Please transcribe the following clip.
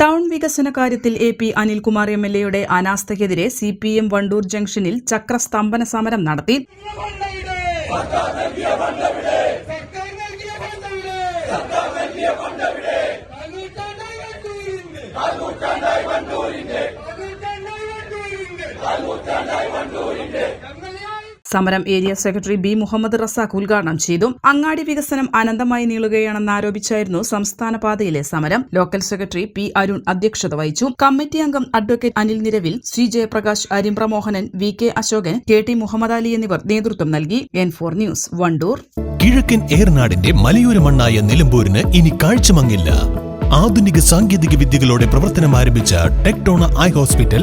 town വികസന കാര്യത്തിൽ A P Anilkumar M L എയുടെ അനാസ്ഥയ്ക്കെതിരെ സി പി എം വണ്ടൂർ ജംഗ്ഷനിൽ ചക്രസ്തംഭന സമരം നടത്തി നൂറ്റാണ്ടായി വണ്ടൂരിന്റെ സമരം area secretary B Muhammad Razak ഉദ്ഘാടനം ചെയ്തു. അങ്ങാടി വികസനം അനന്തമായി നീളുകയാണെന്ന് ആരോപിച്ചായിരുന്നു സംസ്ഥാന പാതയിലെ സമരം. ലോക്കൽ സെക്രട്ടറി പി അരുൺ അധ്യക്ഷത വഹിച്ചു. കമ്മിറ്റി അംഗം advocate Anil Niravil C Jayaprakash Arimbra Mohanan V K Ashokan K T Muhammad Ali എന്നിവർ നേതൃത്വം നൽകി. N four news Wandoor. കിഴക്കൻ ഏർനാടിന്റെ മലയോര മണ്ണായ നിലമ്പൂരിന് ഇനി കാഴ്ചമങ്ങില്ല. ആധുനിക സാങ്കേതിക വിദ്യകളോടെ പ്രവർത്തനം ആരംഭിച്ച ടെക്ടോണ ഐ ഹോസ്പിറ്റൽ